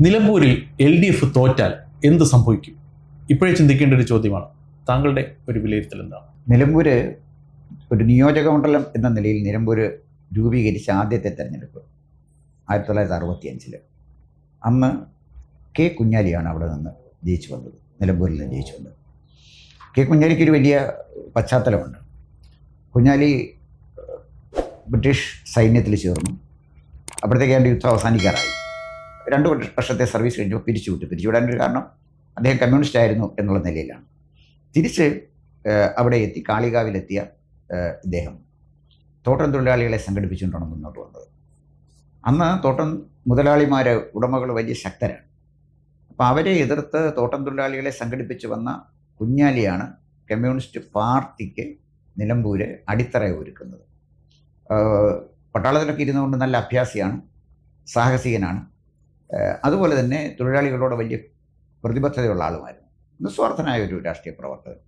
നിലമ്പൂരിൽ L D F തോറ്റാൽ എന്ത് സംഭവിക്കും? ഇപ്പോഴേ ചിന്തിക്കേണ്ട ഒരു ചോദ്യമാണ്. താങ്കളുടെ ഒരു വിലയിരുത്തൽ എന്താണ്? നിലമ്പൂര് ഒരു നിയോജകമണ്ഡലം എന്ന നിലയിൽ നിലമ്പൂര് രൂപീകരിച്ച ആദ്യത്തെ തെരഞ്ഞെടുപ്പ് ആയിരത്തി തൊള്ളായിരത്തി അറുപത്തി അഞ്ചിൽ അന്ന് കെ കുഞ്ഞാലിയാണ് അവിടെ നിന്ന് ജയിച്ചു വന്നത്. നിലമ്പൂരിൽ നിന്ന് ജയിച്ചു വന്നത്. കെ കുഞ്ഞാലിക്ക് ഒരു വലിയ പശ്ചാത്തലമുണ്ട്. കുഞ്ഞാലി ബ്രിട്ടീഷ് സൈന്യത്തിൽ ചേർന്നു. അപ്പോഴത്തേക്ക് യുദ്ധം അവസാനിക്കാറായി. രണ്ട് വർഷത്തെ സർവീസ് കഴിഞ്ഞപ്പോൾ പിരിച്ചുവിട്ടു. പിരിച്ചുവിടാനൊരു കാരണം അദ്ദേഹം കമ്മ്യൂണിസ്റ്റ് ആയിരുന്നു എന്നുള്ള നിലയിലാണ്. തിരിച്ച് അവിടെ എത്തി കാളികാവിലെത്തിയ ഇദ്ദേഹം. തോട്ടം തൊഴിലാളികളെ സംഘടിപ്പിച്ചുകൊണ്ടാണ് മുന്നോട്ട് വന്നത്. അന്ന് തോട്ടം മുതലാളിമാർ ഉടമകൾ വലിയ ശക്തരാണ്. അപ്പോൾ അവരെ എതിർത്ത് തോട്ടം തൊഴിലാളികളെ സംഘടിപ്പിച്ച് വന്ന കുഞ്ഞാലിയാണ് കമ്മ്യൂണിസ്റ്റ് പാർട്ടിക്ക് നിലമ്പൂര് അടിത്തറ ഒരുക്കുന്നത്. പട്ടാളത്തിലൊക്കെ ഇരുന്നുകൊണ്ട് നല്ല അഭ്യാസിയാണ് സാഹസികനാണ്. അതുപോലെ തന്നെ തൊഴിലാളികളോട് വലിയ പ്രതിബദ്ധതയുള്ള ആളുമായിരുന്നു. നിസ്വാർത്ഥനായ ഒരു രാഷ്ട്രീയ പ്രവർത്തകൻ.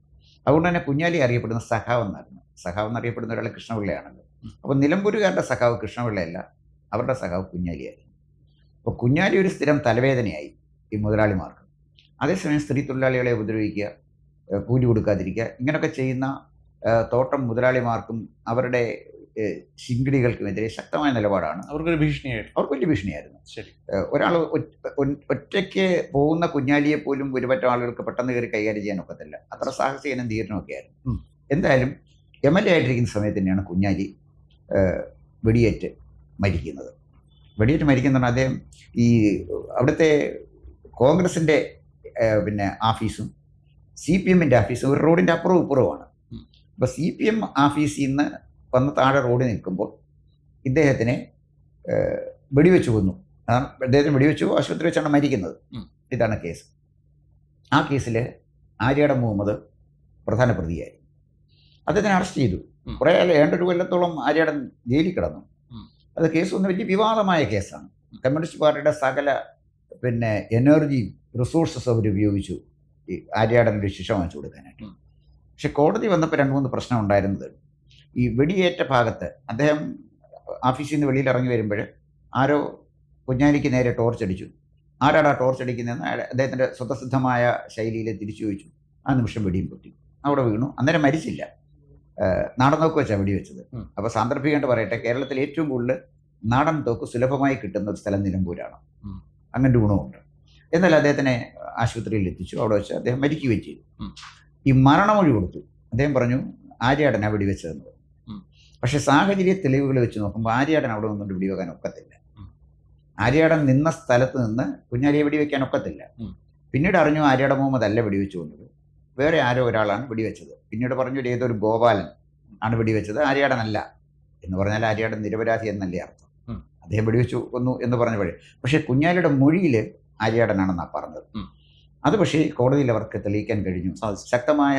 അതുകൊണ്ട് തന്നെ കുഞ്ഞാലി അറിയപ്പെടുന്ന സഖാവ് എന്നായിരുന്നു. സഖാവ് എന്നറിയപ്പെടുന്ന ഒരാൾ കൃഷ്ണപിള്ളയാണല്ലോ. അപ്പോൾ നിലമ്പൂരുകാരുടെ സഖാവ് കൃഷ്ണപിള്ളയല്ല അവരുടെ സഖാവ് കുഞ്ഞാലിയായിരുന്നു അപ്പോൾ കുഞ്ഞാലി ഒരു സ്ഥിരം തലവേദനയായി ഈ മുതലാളിമാർക്ക്. അതേസമയം സ്ത്രീ തൊഴിലാളികളെ ഉപദ്രവിക്കുക കൂലി കൊടുക്കാതിരിക്കുക ഇങ്ങനെയൊക്കെ ചെയ്യുന്ന തോട്ടം മുതലാളിമാർക്കും അവരുടെ ശിങ്കിടികൾക്കുമെതിരെ ശക്തമായ നിലപാടാണ്. അവർക്കൊരു ഭീഷണിയായിരുന്നു. അവർക്ക് വലിയ ഭീഷണിയായിരുന്നു. ശരി. ഒരാൾ ഒറ്റയ്ക്ക് പോകുന്ന കുഞ്ഞാലിയെ പോലും ഒരുപറ്റം ആളുകൾക്ക് പെട്ടെന്ന് കയറി കൈകാര്യം ചെയ്യാൻ ഒക്കത്തില്ല അത്ര സാഹസികനും ധീരനൊക്കെ ആയിരുന്നു എന്തായാലും എം എൽ എ ആയിട്ടിരിക്കുന്ന സമയത്ത് തന്നെയാണ് കുഞ്ഞാലി വെടിയേറ്റ് മരിക്കുന്നത്. വെടിയേറ്റ് മരിക്കുന്ന അദ്ദേഹം ഈ അവിടുത്തെ കോൺഗ്രസിന്റെ പിന്നെ ആഫീസും സി പി എമ്മിന്റെ ആഫീസും ഒരു റോഡിന്റെ അപ്പുറവും ഇപ്പുറവുമാണ്. അപ്പോൾ സി പി എം ആഫീസിൽ നിന്ന് വന്ന് താഴെ റോഡിൽ നിൽക്കുമ്പോൾ ഇദ്ദേഹത്തിനെ വെടിവെച്ച് കൊന്നു. അദ്ദേഹത്തിന് വെടിവെച്ചു ആശുപത്രി വെച്ചാണ് മരിക്കുന്നത്. ഇതാണ് കേസ്. ആ കേസിൽ ആര്യയുടെ മുഹമ്മദ് പ്രധാന പ്രതിയായി. അദ്ദേഹത്തിനെ അറസ്റ്റ് ചെയ്തു. കുറേ കാലം ഏണ്ടൊരു കൊല്ലത്തോളം ആര്യയുടെ ജയിലിൽ കിടന്നു. അത് കേസ് ഒന്ന് വലിയ വിവാദമായ കേസാണ്. കമ്മ്യൂണിസ്റ്റ് പാർട്ടിയുടെ സകല പിന്നെ എനർജിയും റിസോഴ്സസ് അവർ ഉപയോഗിച്ചു ഈ ആര്യാടനൊരു ശിക്ഷ വാങ്ങിച്ചു കൊടുക്കാനായിട്ട്. പക്ഷെ കോടതി വന്നപ്പോൾ രണ്ട് മൂന്ന് പ്രശ്നം ഉണ്ടായിരുന്നത് ഈ വെടിയേറ്റ ഭാഗത്ത് അദ്ദേഹം ഓഫീസിൽ നിന്ന് വെളിയിൽ ഇറങ്ങി വരുമ്പോൾ ആരോ കുഞ്ഞാലിക്ക് നേരെ ടോർച്ച് അടിച്ചു. ആരാടാ ടോർച്ച് അടിക്കുന്നതെന്ന് അദ്ദേഹത്തിന്റെ സ്വതസിദ്ധമായ ശൈലിയിൽ തിരിച്ചു ചോദിച്ചു. ആ നിമിഷം വെടിയും പൊട്ടി. അവിടെ വീണു. അന്നേരം മരിച്ചില്ല. നാടൻ തോക്ക് വെച്ചാണ് വെടിവെച്ചത് വെച്ചത്. അപ്പോൾ സാന്ദർഭികമായിട്ട് പറയട്ടെ കേരളത്തിൽ ഏറ്റവും കൂടുതൽ നാടൻ തോക്ക് സുലഭമായി കിട്ടുന്ന ഒരു സ്ഥലം നിലമ്പൂരാണ്. അങ്ങനെ ഗുണമുണ്ട്. എന്നാൽ അദ്ദേഹത്തിനെ ആശുപത്രിയിൽ എത്തിച്ചു. അവിടെ വെച്ച് അദ്ദേഹം മരിക്കുകയും ചെയ്തു. ഈ മരണമൊഴി കൊടുത്തു. അദ്ദേഹം പറഞ്ഞു ആര്യാടനാ വെടിവെച്ചതെന്ന്. പക്ഷെ സാഹചര്യ തെളിവുകൾ വെച്ച് നോക്കുമ്പോൾ ആര്യാടൻ അവിടെ നിന്നുകൊണ്ട് വെടിവെക്കാൻ ഒക്കത്തില്ല ഉം. ആര്യാടൻ നിന്ന സ്ഥലത്ത് നിന്ന് കുഞ്ഞാലിയെ വെടിവെക്കാൻ ഒക്കത്തില്ല. പിന്നീട് അറിഞ്ഞു ആര്യാടൻ മുഹമ്മദ് അല്ല വെടിവെച്ചു കൊണ്ടത് വേറെ ആരോ ഒരാളാണ് വെടിവെച്ചത് പിന്നീട് പറഞ്ഞു ഏതൊരു ഗോപാലൻ ആണ് വെടിവെച്ചത് ആര്യാടനല്ല എന്ന് പറഞ്ഞാൽ ആര്യാടൻ നിരപരാധി എന്നല്ലേ അർത്ഥം. അദ്ദേഹം വെടിവെച്ചു കൊന്നു എന്ന് പറഞ്ഞപ്പോഴേ പക്ഷേ കുഞ്ഞാലിയുടെ മൊഴിയിൽ ആര്യാടനാണെന്നാണ് പറഞ്ഞത്. അത് പക്ഷേ കോടതിയിൽ അവർക്ക് തെളിയിക്കാൻ കഴിഞ്ഞു. ശക്തമായ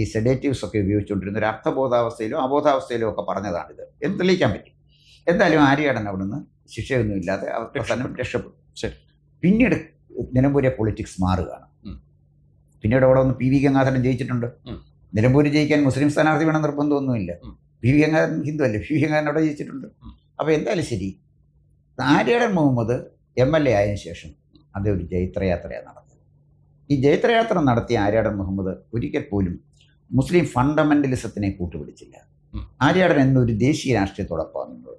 ഈ സെഡേറ്റീവ്സ് ഒക്കെ ഉപയോഗിച്ചുകൊണ്ടിരുന്ന ഒരു അർത്ഥബോധാവസ്ഥയിലോ അബോധാവസ്ഥയിലോ ഒക്കെ പറഞ്ഞതാണിത്. എന്ന് തെളിയിക്കാൻ പറ്റും. എന്തായാലും ആര്യാടൻ അവിടുന്ന് ശിക്ഷയൊന്നുമില്ലാതെ അവർക്ക് അവസാനം രക്ഷപ്പെട്ടു. ശരി. പിന്നീട് നിലമ്പൂരെ പൊളിറ്റിക്സ് മാറുകയാണ്. പിന്നീട് അവിടെ ഒന്ന് പി വി ഗംഗാധരൻ ജയിച്ചിട്ടുണ്ട്. നിലമ്പൂര് ജയിക്കാൻ മുസ്ലിം സ്ഥാനാർത്ഥി വേണം നിർബന്ധമൊന്നുമില്ല. പി വി ഗംഗാധരൻ ഹിന്ദു അല്ലേ? പി വി ഗംഗാധരൻ അവിടെ ജയിച്ചിട്ടുണ്ട്. അപ്പോൾ എന്തായാലും ശരി. Aryadan Muhammad M L A ആയതിനു ശേഷം അദ്ദേഹം ഒരു ജൈത്രയാത്രയാണ് നടത്തിയത് ഈ ജൈത്രയാത്ര നടത്തിയ ആര്യാടൻ മുഹമ്മദ് ഒരിക്കൽ പോലും മുസ്ലിം ഫണ്ടമെന്റലിസത്തിനെ കൂട്ടുപിടിച്ചില്ല. ആര്യാടൻ എന്നൊരു ദേശീയ രാഷ്ട്രീയത്തോടൊപ്പം നിന്നത്.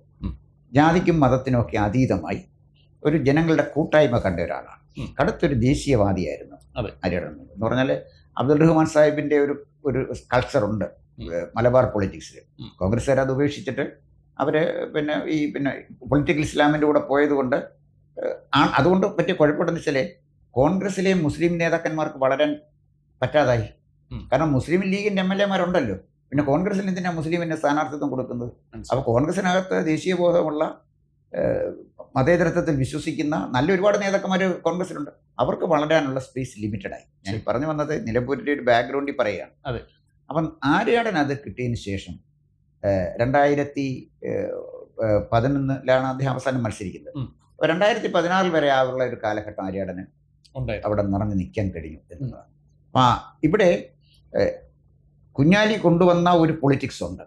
ജാതിക്കും മതത്തിനും ഒക്കെ അതീതമായി ഒരു ജനങ്ങളുടെ കൂട്ടായ്മ കണ്ട ഒരാളാണ്. കടുത്തൊരു ദേശീയവാദിയായിരുന്നു ആര്യാടൻ മുഹമ്മദ് എന്ന് പറഞ്ഞാൽ അബ്ദുൽ റഹ്മാൻ സാഹിബിന്റെ ഒരു ഒരു കൾച്ചർ ഉണ്ട് മലബാർ പൊളിറ്റിക്സിൽ. കോൺഗ്രസ്സുകാർ അത് ഉപേക്ഷിച്ചിട്ട് അവർ പിന്നെ ഈ പിന്നെ പൊളിറ്റിക്കൽ ഇസ്ലാമിന്റെ കൂടെ പോയതുകൊണ്ട് കൊണ്ട് ആ അതുകൊണ്ട് പറ്റിയ കുഴപ്പമുണ്ടെന്ന് വെച്ചാൽ കോൺഗ്രസിലെ മുസ്ലിം നേതാക്കന്മാർക്ക് വളരാൻ പറ്റാതായി. കാരണം മുസ്ലിം ലീഗിന്റെ എം എൽ എമാരുണ്ടല്ലോ പിന്നെ കോൺഗ്രസിൽ എന്തിനാണ് മുസ്ലിമിന് സ്ഥാനാർത്ഥിത്വം കൊടുക്കുന്നത്? അപ്പോൾ കോൺഗ്രസിനകത്ത് ദേശീയ ബോധമുള്ള മതേതരത്വത്തിൽ വിശ്വസിക്കുന്ന നല്ല ഒരുപാട് നേതാക്കന്മാർ കോൺഗ്രസിലുണ്ട് അവർക്ക് വളരാനുള്ള സ്പേസ് ലിമിറ്റഡ് ആയി. ഞാൻ പറഞ്ഞു വന്നത് നിലമ്പൂരിന്റെ ഒരു ബാക്ക്ഗ്രൗണ്ടിൽ പറയുകയാണ്. അതെ. അപ്പം ആര്യാടൻ അത് കിട്ടിയതിന് ശേഷം രണ്ടായിരത്തി പതിനൊന്നിലാണ് അദ്ദേഹം അവസാനം മത്സരിക്കുന്നത്. അപ്പോൾ രണ്ടായിരത്തി പതിനാറിൽ വരെ ആവുള്ള ഒരു കാലഘട്ടം ആര്യാടന് അവിടെ നിറഞ്ഞു നിൽക്കാൻ കഴിഞ്ഞു എന്നുള്ളതാണ്. ആ ഇവിടെ കുഞ്ഞാലി കൊണ്ടുവന്ന ഒരു പൊളിറ്റിക്സ് ഉണ്ട്.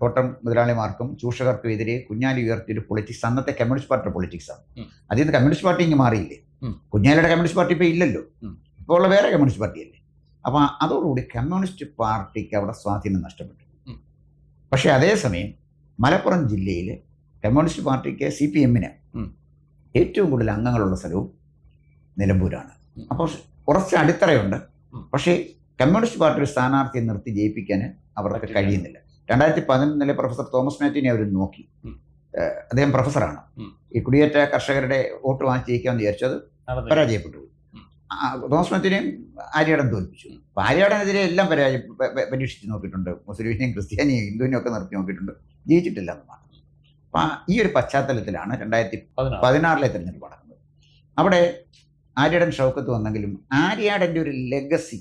തോട്ടം മുതലാളിമാർക്കും ചൂഷകർക്കും എതിരെ കുഞ്ഞാലി ഉയർത്തിയ ഒരു പൊളിറ്റിക്സ് അന്നത്തെ കമ്മ്യൂണിസ്റ്റ് പാർട്ടി പൊളിറ്റിക്സ് ആണ്. അതിൽ നിന്ന് കമ്മ്യൂണിസ്റ്റ് പാർട്ടി ഇങ്ങ് മാറിയില്ലേ? കുഞ്ഞാലിയുടെ കമ്മ്യൂണിസ്റ്റ് പാർട്ടി ഇപ്പോൾ ഇല്ലല്ലോ. ഇപ്പോൾ ഉള്ള വേറെ കമ്മ്യൂണിസ്റ്റ് പാർട്ടിയല്ലേ അപ്പോൾ അതോടുകൂടി കമ്മ്യൂണിസ്റ്റ് പാർട്ടിക്ക് അവിടെ സ്വാധീനം നഷ്ടപ്പെട്ടു. പക്ഷേ അതേസമയം മലപ്പുറം ജില്ലയിൽ കമ്മ്യൂണിസ്റ്റ് പാർട്ടിക്ക് സി പി എമ്മിന് ഏറ്റവും കൂടുതൽ അംഗങ്ങളുള്ള സ്ഥലവും നിലമ്പൂരാണ്. അപ്പോൾ കുറച്ച് അടിത്തറയുണ്ട്. പക്ഷേ കമ്മ്യൂണിസ്റ്റ് പാർട്ടി ഒരു സ്ഥാനാർത്ഥിയെ നിർത്തി ജയിപ്പിക്കാൻ അവർക്ക് കഴിയുന്നില്ല. രണ്ടായിരത്തി പതിനൊന്നിലെ പ്രൊഫസർ തോമസ് മാറ്റിനെ അവർ നോക്കി. അദ്ദേഹം പ്രൊഫസറാണ്. ഈ കുടിയേറ്റ കർഷകരുടെ വോട്ട് വാങ്ങിച്ച് ജയിക്കാമെന്ന് വിചാരിച്ചത് പരാജയപ്പെട്ടു. തോമസ് മാറ്റിനെയും ആര്യാടൻ തോൽപ്പിച്ചു. അപ്പോൾ ആര്യാടനെതിരെ എല്ലാം പരാജയ പരീക്ഷിച്ച് നോക്കിയിട്ടുണ്ട്. മുസ്ലിമിനെയും ക്രിസ്ത്യാനിയും ഹിന്ദുവിനെയും ഒക്കെ നിർത്തി നോക്കിയിട്ടുണ്ട്. ജയിച്ചിട്ടില്ല എന്ന് മാത്രം. അപ്പം ഈ ഒരു പശ്ചാത്തലത്തിലാണ് രണ്ടായിരത്തി പതിനാറ്. പതിനാറിലെ തിരഞ്ഞെടുപ്പ് നടക്കുന്നത്. അവിടെ ആര്യാടൻ ഷൗക്കത്ത് വന്നെങ്കിലും ആര്യാടന്റെ ഒരു ലെഗസി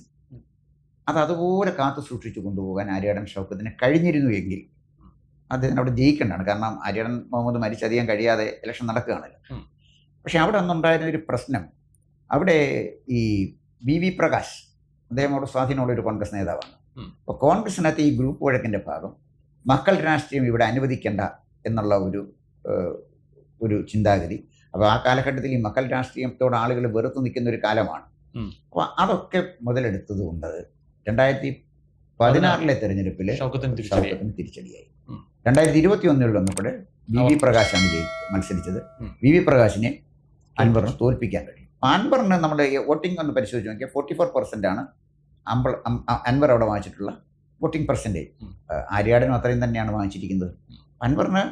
അത് അതുപോലെ കാത്തു സൂക്ഷിച്ചു കൊണ്ടുപോകാൻ ആര്യാടൻ ഷൗക്കത്തിന് കഴിഞ്ഞിരുന്നു എങ്കിൽ അദ്ദേഹത്തിന് അവിടെ ജയിക്കേണ്ടതാണ്. കാരണം ആര്യടൻ മുഹമ്മദ് മരിച്ചധികം കഴിയാതെ ഇലക്ഷൻ നടക്കുകയാണല്ലോ. പക്ഷെ അവിടെ അന്നുണ്ടായിരുന്ന ഒരു പ്രശ്നം. അവിടെ ഈ വി വി പ്രകാശ് അദ്ദേഹം അവിടെ സ്വാധീനമുള്ള ഒരു കോൺഗ്രസ് നേതാവാണ്. അപ്പോൾ കോൺഗ്രസിനകത്ത് ഈ ഗ്രൂപ്പ് വഴക്കിന്റെ ഭാഗം മക്കൾ രാഷ്ട്രീയം ഇവിടെ അനുവദിക്കേണ്ട എന്നുള്ള ഒരു ഒരു ചിന്താഗതി അപ്പോൾ ആ കാലഘട്ടത്തിൽ ഈ മക്കൾ രാഷ്ട്രീയത്തോട് ആളുകൾ വെറുത്തു നിൽക്കുന്ന ഒരു കാലമാണ്. അപ്പോൾ അതൊക്കെ മുതലെടുത്തത് കൊണ്ട് രണ്ടായിരത്തി പതിനാറിലെ തെരഞ്ഞെടുപ്പിൽ ഷൗക്കത്തിന് തിരിച്ചടിയായി. രണ്ടായിരത്തി ഇരുപത്തി ഒന്നിൽ വന്നപ്പോൾ വി വി പ്രകാശാണ് മത്സരിച്ചത്. വി വി പ്രകാശിനെ അൻവറിന് തോൽപ്പിക്കാൻ കഴിയും. അൻവറിന് നമ്മുടെ വോട്ടിംഗ് ഒന്ന് പരിശോധിച്ച് നോക്കിയാൽ ഫോർട്ടി ഫോർ പെർസെന്റ് ആണ് അമ്പൾ അൻവർ അവിടെ വാങ്ങിച്ചിട്ടുള്ള വോട്ടിംഗ് പെർസെന്റേജ്. ആര്യാടനും അത്രയും തന്നെയാണ് വാങ്ങിച്ചിരിക്കുന്നത്. അൻവറിന്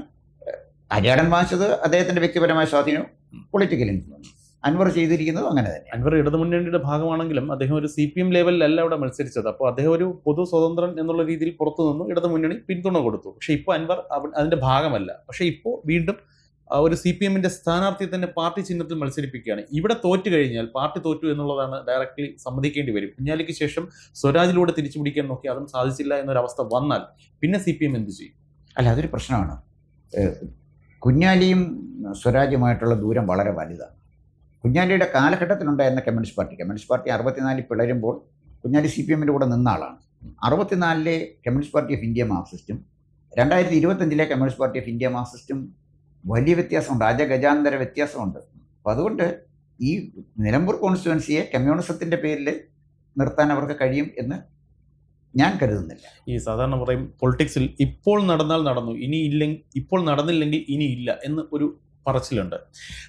ഏഹ്, ആര്യാടൻ വാങ്ങിച്ചത് അദ്ദേഹത്തിന്റെ വ്യക്തിപരമായ സ്വാധീനവും ഉം. പൊളിറ്റിക്കൽ ഇൻഫ്ലുവൻസ് അൻവർ ചെയ്തിരിക്കുന്നത് അങ്ങനെ തന്നെ അൻവർ ഇടതുമുന്നണിയുടെ ഭാഗമാണെങ്കിലും അദ്ദേഹം ഒരു സി പി എം ലെവലിലല്ല അവിടെ മത്സരിച്ചത്. അപ്പോൾ അദ്ദേഹം ഒരു പൊതു സ്വതന്ത്രൻ എന്നുള്ള രീതിയിൽ പുറത്തു നിന്നു ഇടതുമുന്നണി പിന്തുണ കൊടുത്തു. പക്ഷേ ഇപ്പോൾ അൻവർ അതിന്റെ ഭാഗമല്ല. പക്ഷേ ഇപ്പോൾ വീണ്ടും ഒരു സി പി എമ്മിന്റെ സ്ഥാനാർത്ഥിയെ തന്നെ പാർട്ടി ചിഹ്നത്തിൽ മത്സരിപ്പിക്കുകയാണ്. ഇവിടെ തോറ്റു കഴിഞ്ഞാൽ പാർട്ടി തോറ്റു എന്നുള്ളതാണ് ഡയറക്ട്ലി സമ്മതിക്കേണ്ടി വരും. കുഞ്ഞാലിക്ക് ശേഷം സ്വരാജിലൂടെ തിരിച്ചു പിടിക്കാൻ നോക്കി അതും സാധിച്ചില്ല എന്നൊരവസ്ഥ വന്നാൽ പിന്നെ സി പി എം എന്ത് ചെയ്യും? അല്ല അതൊരു പ്രശ്നമാണ്. കുഞ്ഞാലിയും സ്വരാജുമായിട്ടുള്ള ദൂരം വളരെ വലുതാണ്. കുഞ്ഞാലിയുടെ കാലഘട്ടത്തിലുണ്ടായിരുന്ന കമ്മ്യൂണിസ്റ്റ് പാർട്ടി കമ്മ്യൂണിസ്റ്റ് പാർട്ടി അറുപത്തിനാലിൽ പിളരുമ്പോൾ കുഞ്ഞാലി സി പി എമ്മിന്റെ കൂടെ നിന്ന ആളാണ്. അറുപത്തിനാലിലെ കമ്മ്യൂണിസ്റ്റ് പാർട്ടി ഓഫ് ഇന്ത്യ മാർക്സിസ്റ്റും രണ്ടായിരത്തി ഇരുപത്തഞ്ചിലെ കമ്മ്യൂണിസ്റ്റ് പാർട്ടി ഓഫ് ഇന്ത്യ മാർക്സിസ്റ്റും വലിയ വ്യത്യാസമുണ്ട്. അജഗജാന്തര വ്യത്യാസമുണ്ട്. അപ്പോൾ അതുകൊണ്ട് ഈ നിലമ്പൂർ കോൺസ്റ്റിറ്റുവൻസിയെ കമ്മ്യൂണിസത്തിന്റെ പേരിൽ നിർത്താൻ അവർക്ക് കഴിയും എന്ന് ഞാൻ കരുതുന്നില്ല. ഈ സാധാരണ പറയും പൊളിറ്റിക്സിൽ ഇപ്പോൾ നടന്നാൽ നടന്നു ഇനി ഇല്ലെങ്കിൽ ഇപ്പോൾ നടന്നില്ലെങ്കിൽ ഇനി ഇല്ല എന്ന് ഒരു പറച്ചിലുണ്ട്.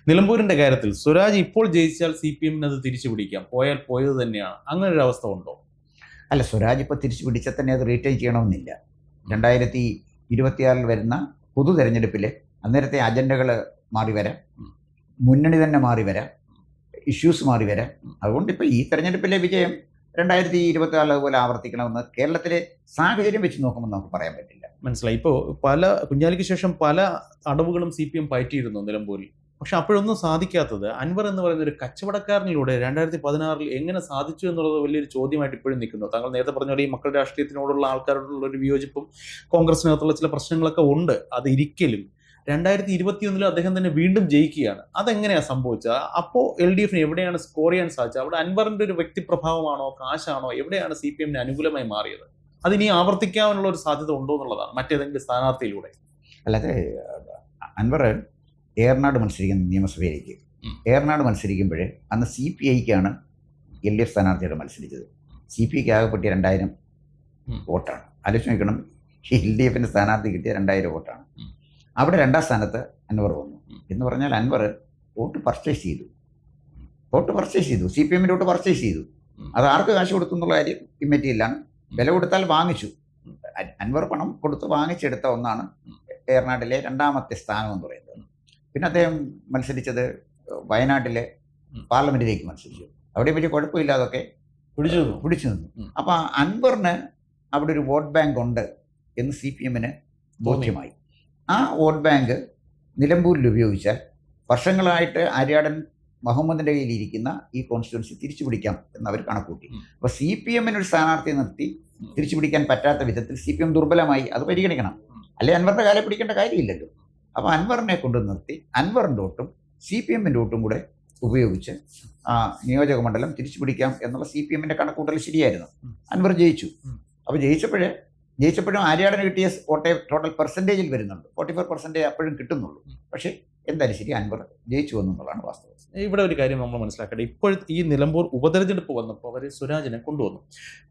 നിലമ്പൂരിന്റെ കാര്യത്തിൽ സ്വരാജ് ഇപ്പോൾ ജയിച്ചാൽ സി പി എമ്മിന് അത് തിരിച്ചു പിടിക്കാം. പോയാൽ പോയത് തന്നെയാണ്. അങ്ങനെ ഒരു അവസ്ഥ ഉണ്ടോ? അല്ല സ്വരാജ് ഇപ്പോൾ തിരിച്ചു പിടിച്ചാൽ തന്നെ അത് റീറ്റൈൻ ചെയ്യണമെന്നില്ല. രണ്ടായിരത്തി ഇരുപത്തിയാറിൽ വരുന്ന പൊതു തെരഞ്ഞെടുപ്പിൽ അന്നേരത്തെ അജണ്ടകൾ മാറി വരാം. മുന്നണി തന്നെ മാറി വരാം. ഇഷ്യൂസ് മാറി വരാം. അതുകൊണ്ട് ഇപ്പോൾ ഈ തെരഞ്ഞെടുപ്പിലെ വിജയം രണ്ടായിരത്തി ഇരുപത്തി ആറ് പോലെ ആവർത്തിക്കണമെന്ന് കേരളത്തിലെ സാഹചര്യം വെച്ച് നോക്കുമ്പോൾ നമുക്ക് പറയാൻ പറ്റില്ല. മനസ്സിലായി. ഇപ്പോൾ പല കുഞ്ഞാലിക്ക് ശേഷം പല അടവുകളും സി പി എം പയറ്റിയിരുന്നു നിലമ്പൂരിൽ. പക്ഷെ അപ്പോഴൊന്നും സാധിക്കാത്തത് അൻവർ എന്ന് പറയുന്ന ഒരു കച്ചവടക്കാരനിലൂടെ രണ്ടായിരത്തി പതിനാറിൽ എങ്ങനെ സാധിച്ചു എന്നുള്ളത് വലിയൊരു ചോദ്യമായിട്ട് ഇപ്പോഴും നിൽക്കുന്നു. താങ്കൾ നേരത്തെ പറഞ്ഞ പോലെ ഈ മക്കൾ രാഷ്ട്രീയത്തിനോടുള്ള ആൾക്കാരോടുള്ള ഒരു വിയോജിപ്പും കോൺഗ്രസിനകത്തുള്ള ചില പ്രശ്നങ്ങളൊക്കെ ഉണ്ട്. അത് ഇരിക്കലും രണ്ടായിരത്തി ഇരുപത്തിയൊന്നിൽ അദ്ദേഹം തന്നെ വീണ്ടും ജയിക്കുകയാണ്. അതെങ്ങനെയാണ് സംഭവിച്ചത്? അപ്പോൾ എൽ ഡി എഫിന് എവിടെയാണ് സ്കോർ ചെയ്യാൻ സാധിച്ചത്? അവിടെ അൻവറിന്റെ ഒരു വ്യക്തിപ്രഭാവമാണോ കാശാണോ എവിടെയാണ് സി പി എമ്മിന് അനുകൂലമായി മാറിയത്? അതിനി ആവർത്തിക്കാനുള്ള ഒരു സാധ്യത ഉണ്ടോ എന്നുള്ളതാണ് മറ്റേതെങ്കിലും സ്ഥാനാർത്ഥിയിലൂടെ. അല്ലാതെ അൻവർ ഏർനാട് മത്സരിക്കുന്ന നിയമസഭയിലേക്ക്. ഏർനാട് ഏറനാട് മത്സരിക്കുമ്പോൾ അന്ന് സി പി ഐക്കാണ് എൽ ഡി എഫ് സ്ഥാനാർത്ഥിയോട് മത്സരിച്ചത്. സി പി ഐക്ക് ആകെ രണ്ടായിരം വോട്ടാണ്. ആലോചിച്ച് നോക്കണം. എൽ ഡി എഫിന്റെ സ്ഥാനാർത്ഥി കിട്ടിയ രണ്ടായിരം വോട്ടാണ്. അവിടെ രണ്ടാം സ്ഥാനത്ത് അൻവർ വന്നു എന്ന് പറഞ്ഞാൽ അൻവർ വോട്ട് പർച്ചേസ് ചെയ്തു വോട്ട് പർച്ചേസ് ചെയ്തു സി പി എമ്മിന്റെ വോട്ട് പർച്ചേസ് ചെയ്തു. അത് ആർക്ക് കാശ് കൊടുത്തു എന്നുള്ള കാര്യം ഇമ്മറ്റിയില്ലാണ് വില കൊടുത്താൽ വാങ്ങിച്ചു അൻവർ പണം കൊടുത്ത് വാങ്ങിച്ചെടുത്ത ഒന്നാണ്. ഏറനാട്ടിലെ രണ്ടാമത്തെ സ്ഥാനം എന്ന് പറയുന്നത് പിന്നെ അദ്ദേഹം മത്സരിച്ചത് വയനാട്ടിലെ. പാർലമെന്റിലേക്ക് മത്സരിച്ചു അവിടെ വലിയ കുഴപ്പമില്ലാതൊക്കെ പിടിച്ചു. പിടിച്ചു നിന്നു ഉം. അപ്പൊ അൻവറിന് അവിടെ ഒരു വോട്ട് ബാങ്ക് ഉണ്ട് എന്ന് സി പി എമ്മിന് ബോധ്യമായി ആ വോട്ട് ബാങ്ക് നിലമ്പൂരിൽ ഉപയോഗിച്ചാൽ വർഷങ്ങളായിട്ട് ആര്യാടൻ മുഹമ്മദിന്റെ കയ്യിലിരിക്കുന്ന ഈ കോൺസ്റ്റിറ്റ്യുവൻസി തിരിച്ചു പിടിക്കാം എന്ന് അവർ കണക്കൂട്ടി അപ്പോൾ അപ്പൊ സി പി എമ്മിനൊരു സ്ഥാനാർത്ഥിയെ നിർത്തി തിരിച്ചു പിടിക്കാൻ പറ്റാത്ത വിധത്തിൽ സി പി എം ദുർബലമായി അത് പരിഗണിക്കണം. അല്ലെ അൻവറിന്റെ കാലം പിടിക്കേണ്ട കാര്യമില്ലല്ലോ. അപ്പോൾ അൻവറിനെ കൊണ്ട് നിർത്തി അൻവറിന്റെ വോട്ടും സി പി എമ്മിന്റെ വോട്ടും കൂടെ ഉപയോഗിച്ച് ആ നിയോജക മണ്ഡലം തിരിച്ചു പിടിക്കാം എന്നുള്ള സി പി എമ്മിന്റെ കണക്കൂട്ടൽ ശരിയായിരുന്നു. അൻവർ ജയിച്ചു. അപ്പോൾ ജയിച്ചപ്പോഴേ ജയിച്ചപ്പോഴും ആര്യാടന് കിട്ടിയ വോട്ടെ ടോട്ടൽ പെർസെന്റേജിൽ വരുന്നുണ്ട്. ഫോർട്ടി ഫോർ പെർസെന്റേജ് അപ്പോഴും കിട്ടുന്നുള്ളൂ. പക്ഷേ എന്തായാലും ശരി അൻവർ ജയിച്ചു എന്നുള്ളതാണ് വാസ്തവം. ഇവിടെ ഒരു കാര്യം നമ്മൾ മനസ്സിലാക്കട്ടെ ഇപ്പോഴത്തെ ഈ നിലമ്പൂർ ഉപതെരഞ്ഞെടുപ്പ് വന്നപ്പോൾ അവർ സ്വരാജിനെ കൊണ്ടുവന്നു.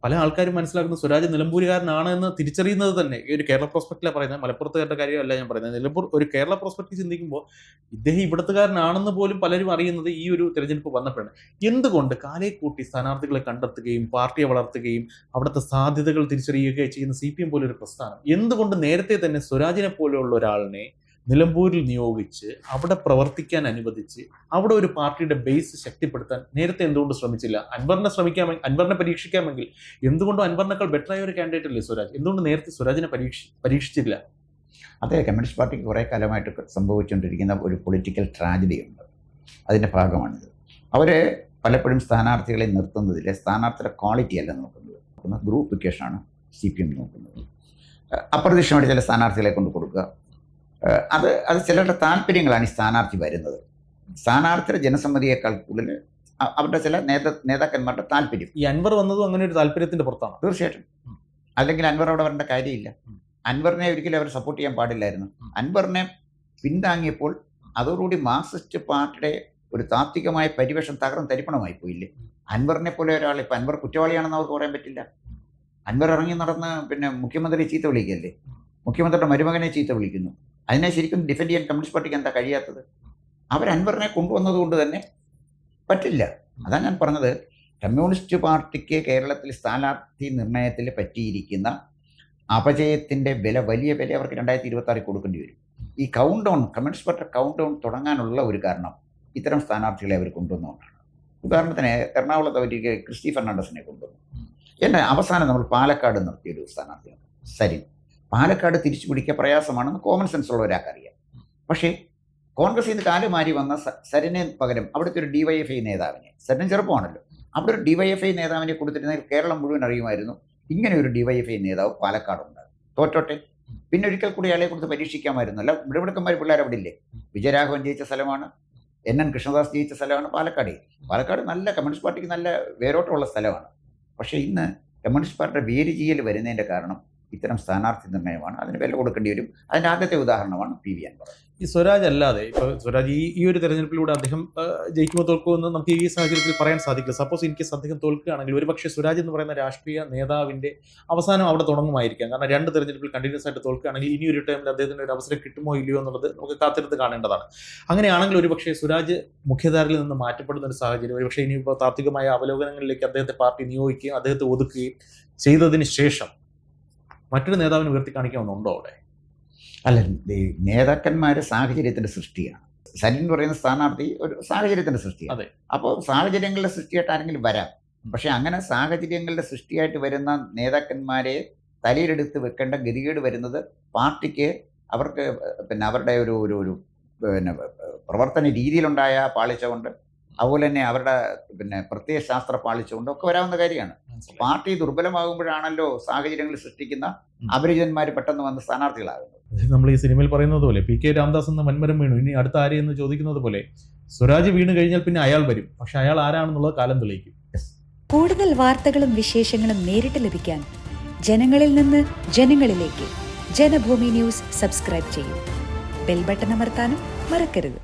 പല ആൾക്കാരും മനസ്സിലാക്കുന്നത് സ്വരാജ് നിലമ്പൂരുകാരനാണ് എന്ന് തിരിച്ചറിയുന്നത് തന്നെ. ഈ ഒരു കേരള പ്രോസ്പെക്റ്റിലാണ് പറയുന്നത് മലപ്പുറത്തുകാരുടെ കാര്യമല്ല ഞാൻ പറയുന്നത്. നിലമ്പൂർ ഒരു കേരള പ്രോസ്പെക്റ്റ് ചിന്തിക്കുമ്പോൾ ഇദ്ദേഹം ഇവിടത്തുകാരനാണെന്ന് പോലും പലരും അറിയുന്നത് ഈ ഒരു തെരഞ്ഞെടുപ്പ് വന്നപ്പോഴാണ്. എന്തുകൊണ്ട് കാലേ കൂട്ടി സ്ഥാനാർത്ഥികളെ കണ്ടെത്തുകയും പാർട്ടിയെ വളർത്തുകയും അവിടുത്തെ സാധ്യതകൾ തിരിച്ചറിയുകയും ചെയ്യുന്ന സി പി എം പോലൊരു പ്രസ്ഥാനം? എന്തുകൊണ്ട് നേരത്തെ തന്നെ സ്വരാജിനെ പോലെയുള്ള ഒരാളിനെ നിലമ്പൂരിൽ നിയോഗിച്ച് അവിടെ പ്രവർത്തിക്കാൻ അനുവദിച്ച് അവിടെ ഒരു പാർട്ടിയുടെ ബേസ് ശക്തിപ്പെടുത്താൻ നേരത്തെ എന്തുകൊണ്ട് ശ്രമിച്ചില്ല? അൻവറിനെ ശ്രമിക്കാമെങ്കിൽ അൻവറിനെ പരീക്ഷിക്കാമെങ്കിൽ എന്തുകൊണ്ടും അൻവറിനേക്കാൾ ആയ ഒരു കാൻഡിഡേറ്റ് അല്ലേ സ്വരാജ്? എന്തുകൊണ്ട് നേരത്തെ സ്വരാജിനെ പരീക്ഷ പരീക്ഷിച്ചില്ല? അതെ കമ്മ്യൂണിസ്റ്റ് പാർട്ടിക്ക് കുറേ കാലമായിട്ട് സംഭവിച്ചുകൊണ്ടിരിക്കുന്ന ഒരു പൊളിറ്റിക്കൽ ട്രാജഡി ഉണ്ട്. അതിന്റെ ഭാഗമാണിത്. അവർ പലപ്പോഴും സ്ഥാനാർത്ഥികളെ നിർത്തുന്നതിൽ സ്ഥാനാർത്ഥിയുടെ ക്വാളിറ്റി അല്ല നോക്കുന്നത്. ഗ്രൂപ്പ് ഗ്രൂപ്പിക്കേഷനാണ് സി പി എം നോക്കുന്നത്. അപ്രതീക്ഷിതമായിട്ട് ചില സ്ഥാനാർത്ഥികളെ കൊണ്ട് കൊടുക്കുക. അത് അത് ചിലരുടെ താല്പര്യങ്ങളാണ് ഈ സ്ഥാനാർത്ഥി വരുന്നത്. സ്ഥാനാർത്ഥിയുടെ ജനസമ്മതിയേക്കാൾ കൂടുതൽ അവരുടെ ചില നേതാ നേതാക്കന്മാരുടെ താല്പര്യം. ഈ അൻവർ വന്നതും അങ്ങനെ ഒരു താല്പര്യത്തിന്റെ പുറത്താണ്. തീർച്ചയായിട്ടും. അല്ലെങ്കിൽ അൻവർ അവിടെ വരേണ്ട കാര്യമില്ല. അൻവറിനെ ഒരിക്കലും അവർ സപ്പോർട്ട് ചെയ്യാൻ പാടില്ലായിരുന്നു. അൻവറിനെ പിന്താങ്ങിയപ്പോൾ അതോടുകൂടി മാർക്സിസ്റ്റ് പാർട്ടിയുടെ ഒരു താത്വികമായ പരിവേഷം തകർന്ന് തരിപ്പണമായി പോയില്ലേ. അൻവറിനെ പോലെ ഒരാൾ ഇപ്പം അൻവർ കുറ്റവാളിയാണെന്ന് അവർക്ക് പറയാൻ പറ്റില്ല. അൻവർ ഇറങ്ങി നടന്ന് പിന്നെ മുഖ്യമന്ത്രി ചീത്ത വിളിക്കല്ലേ മുഖ്യമന്ത്രിയുടെ മരുമകനെ ചീത്ത വിളിക്കുന്നു. അതിനെ ശരിക്കും ഡിഫെൻഡ് ചെയ്യാൻ കമ്മ്യൂണിസ്റ്റ് പാർട്ടിക്ക് എന്താ കഴിയാത്തത്? അവർ അൻവറിനെ കൊണ്ടുവന്നത് കൊണ്ട് തന്നെ പറ്റില്ല. അതാണ് ഞാൻ പറഞ്ഞത്. കമ്മ്യൂണിസ്റ്റ് പാർട്ടിക്ക് കേരളത്തിൽ സ്ഥാനാർത്ഥി നിർണയത്തിൽ പറ്റിയിരിക്കുന്ന അപജയത്തിന്റെ വില വലിയ വില അവർക്ക് രണ്ടായിരത്തി ഇരുപത്തി കൊടുക്കേണ്ടി വരും. ഈ count down communist party count down തുടങ്ങാനുള്ള ഒരു കാരണം ഇത്തരം സ്ഥാനാർത്ഥികളെ അവർ കൊണ്ടുവന്നുകൊണ്ടാണ് ഉദാഹരണത്തിന് എറണാകുളത്ത് അവർ ക്രിസ്റ്റി ഫെർണാണ്ടസിനെ കൊണ്ടുവന്നു. എന്നെ അവസാനം നമ്മൾ പാലക്കാട് നിർത്തിയൊരു സ്ഥാനാർത്ഥിയാണ്. സരിൻ. പാലക്കാട് തിരിച്ചു പിടിക്കുക പ്രയാസമാണെന്ന് കോമൺ സെൻസ് ഉള്ള ഒരാൾക്കറിയാം പക്ഷേ കോൺഗ്രസിൽ നിന്ന് കാൽ മാറി വന്ന സരനെ പകരം അവിടുത്തെ ഒരു ഡിവൈഎഫ്ഐ നേതാവിനെ സരിൻ ചെറുപ്പമാണല്ലോ. അവിടെ ഒരു ഡിവൈഎഫ്ഐ നേതാവിനെ കൊടുത്തിരുന്നെങ്കിൽ കേരളം മുഴുവൻ അറിയുമായിരുന്നു. ഇങ്ങനെ ഒരു ഡിവൈഎഫ്ഐ നേതാവ് പാലക്കാടുണ്ട്. തോറ്റോട്ടെ? പിന്നെ ഒരിക്കൽ കൂടി അയാളെ കൊടുത്ത് പരീക്ഷിക്കാമായിരുന്നു. അല്ല ഇവിടെവിടക്കന്മാർ പിള്ളേർ അവിടെ ഇല്ലേ? വിജയരാഘവൻ ജയിച്ച സ്ഥലമാണ്. എൻ എൻ കൃഷ്ണദാസ് ജയിച്ച സ്ഥലമാണ് പാലക്കാട്. പാലക്കാട് നല്ല കമ്മ്യൂണിസ്റ്റ് പാർട്ടിക്ക് നല്ല വേരോട്ടമുള്ള സ്ഥലമാണ്. പക്ഷേ ഇന്ന് കമ്മ്യൂണിസ്റ്റ് പാർട്ടിയുടെ വേരുചീയൽ വരുന്നതിന്റെ കാരണം ഇത്തരം സ്ഥാനാർത്ഥി നിർണയമാണ് അതിന് വില കൊടുക്കേണ്ടി വരും. അതിന്റെ ആദ്യത്തെ ഉദാഹരണമാണ് പി വി അൻവർ. ഈ സ്വരാജ് അല്ലാതെ ഇപ്പൊ സ്വരാജ് ഈ ഈ ഒരു തെരഞ്ഞെടുപ്പിലൂടെ അദ്ദേഹം ജയിക്കുമോ തോൽക്കുമോ എന്ന് നമുക്ക് ഈ സാഹചര്യത്തിൽ പറയാൻ സാധിക്കില്ല. സപ്പോസ് ഇൻ കേസ് അദ്ദേഹം തോൽക്കുകയാണെങ്കിൽ ഒരുപക്ഷെ സ്വരാജ് എന്ന് പറയുന്ന രാഷ്ട്രീയ നേതാവിന്റെ അവസാനം അവിടെ തുടങ്ങുമായിരിക്കാം. കാരണം രണ്ട് തെരഞ്ഞെടുപ്പിൽ കണ്ടിന്യൂസ് ആയിട്ട് തോൽക്കുകയാണെങ്കിൽ ഇനി ഒരു ടൈമിൽ അദ്ദേഹത്തിന് ഒരു അവസരം കിട്ടുമോ ഇല്ലയോ എന്നുള്ളത് നമുക്ക് കാത്തിരുന്ന് കാണേണ്ടതാണ്. അങ്ങനെയാണെങ്കിൽ ഒരുപക്ഷെ സ്വരാജ് മുഖ്യധാരയിൽ നിന്ന് മാറ്റപ്പെടുന്ന ഒരു സാഹചര്യം ഒരുപക്ഷെ ഇനിയിപ്പോൾ താത്വികമായ അവലോകനങ്ങളിലേക്ക് അദ്ദേഹത്തെ പാർട്ടി നിയോഗിക്കുകയും അദ്ദേഹത്തെ ഒതുക്കുകയും ചെയ്തതിന് ശേഷം മറ്റൊരു നേതാവിനെ ഉയർത്തി കാണിക്കാവുന്നുണ്ടോ അവിടെ? അല്ല നേതാക്കന്മാരെ സാഹചര്യത്തിന്റെ സാഹചര്യത്തിന്റെ സൃഷ്ടിയാണ്. സരിൻ എന്ന് പറയുന്ന സ്ഥാനാർത്ഥി ഒരു സാഹചര്യത്തിന്റെ സൃഷ്ടിയാണ്. അതെ. അപ്പോൾ സാഹചര്യങ്ങളുടെ സൃഷ്ടിയായിട്ട് ആരെങ്കിലും വരാം. പക്ഷേ അങ്ങനെ സാഹചര്യങ്ങളുടെ സൃഷ്ടിയായിട്ട് വരുന്ന നേതാക്കന്മാരെ തലയിലെടുത്ത് വെക്കേണ്ട ഗതികേട് വരുന്നത് പാർട്ടിക്ക് അവർക്ക് പിന്നെ അവരുടെ ഒരു ഒരു ഒരു പിന്നെ പ്രവർത്തന രീതിയിലുണ്ടായ പാളിച്ച കൊണ്ട് അതുപോലെ തന്നെ അവരുടെ പിന്നെ പ്രത്യയശാസ്ത്ര പാളിച്ച കൊണ്ടും ഒക്കെ വരാവുന്ന കാര്യമാണ്. പാർട്ടി ദുർബലമാകുമ്പോഴാണല്ലോ സാഹചര്യങ്ങൾ സൃഷ്ടിക്കുന്ന. അപരിചിതന്മാർ പെട്ടെന്ന് വന്ന സ്ഥാനാർത്ഥികളാകുന്നത്. നമ്മൾ ഈ സിനിമയിൽ പറയുന്നത് പോലെ പി കെ രാംദാസ് എന്ന മന്മരം വീണു. ഇനി അടുത്ത ആര് എന്ന് ചോദിക്കുന്നത് പോലെ സ്വരാജ് വീണ് കഴിഞ്ഞാൽ പിന്നെ അയാൾ വരും. പക്ഷെ അയാൾ ആരാണെന്നുള്ളത് കാലം തെളിയിക്കും. കൂടുതൽ വാർത്തകളും വിശേഷങ്ങളും നേരിട്ട് ലഭിക്കാൻ ജനങ്ങളിൽ നിന്ന് ജനങ്ങളിലേക്ക് ജനഭൂമി ന്യൂസ് സബ്സ്ക്രൈബ് ചെയ്യും. ബെൽബട്ടൺ അമർത്താനും മറക്കരുത്.